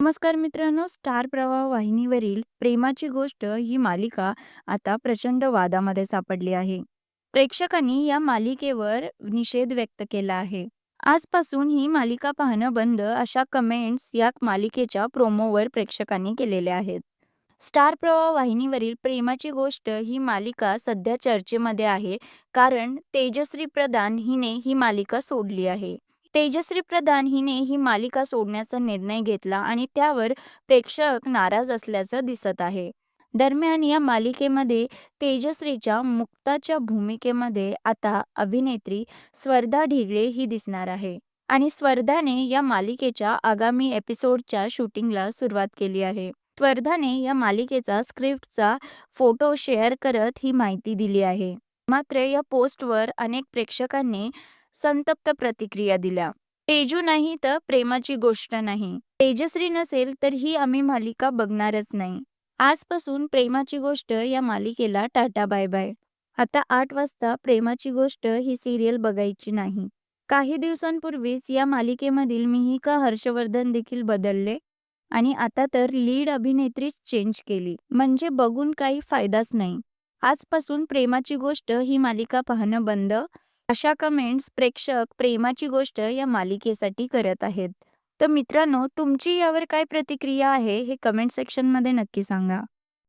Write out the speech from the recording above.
नमस्कार मित्रांनो स्टार प्रवाह वाहिनीवरील प्रेमाची गोष्ट ही मालिका आता प्रचंड वादामध्ये सापडली आहे. प्रेक्षकांनी या मालिकेवर निषेध व्यक्त केला आहे. आजपासून ही मालिका पाहणं बंद अशा कमेंट्स या मालिकेच्या प्रोमोवर प्रेक्षकांनी केलेल्या आहेत. स्टार प्रवाह वाहिनीवरील प्रेमाची गोष्ट ही मालिका सध्या चर्चेमध्ये आहे कारण तेजश्री प्रधान हिने ही मालिका सोडली आहे. तेजश्री प्रधान हिने ही मालिका सोडण्याचा निर्णय घेतला आणि त्यावर प्रेक्षक नाराज असल्याचं दिसत आहे. दरम्यान या मालिकेमध्ये तेजश्रीच्या मुक्ताच्या भूमिकेमध्ये आता अभिनेत्री स्वर्धा ढिगळे ही दिसणार आहे आणि स्वर्धाने या मालिकेच्या आगामी एपिसोडच्या शूटिंगला सुरुवात केली आहे. स्वर्धाने या मालिकेचा स्क्रिप्टचा फोटो शेअर करत ही माहिती दिली आहे. मात्र या पोस्टवर अनेक प्रेक्षकांनी संतप्त प्रतिक्रिया दिल्या. तेजू नाही तर प्रेमाची गोष्ट नाही. तेजश्री नसेल तर ही आम्ही मालिका बघणारच नाही. आजपासून प्रेमाची गोष्ट या मालिकेला टाटा बाय बाय. आता आठ वाजता प्रेमाची गोष्ट ही सिरियल बघायची नाही. काही दिवसांपूर्वीच या मालिकेमधील मिहिका हर्षवर्धन देखील बदलले आणि आता तर लीड अभिनेत्रीच चेंज केली. म्हणजे बघून काही फायदाच नाही. आजपासून प्रेमाची गोष्ट ही मालिका पाहणं बंद अशा कमेंट्स प्रेक्षक प्रेमाची गोष्ट या मालिकेसाठी करत आहेत. तर मित्रांनो तुमची यावर काय प्रतिक्रिया आहे हे कमेंट सेक्शनमध्ये नक्की सांगा.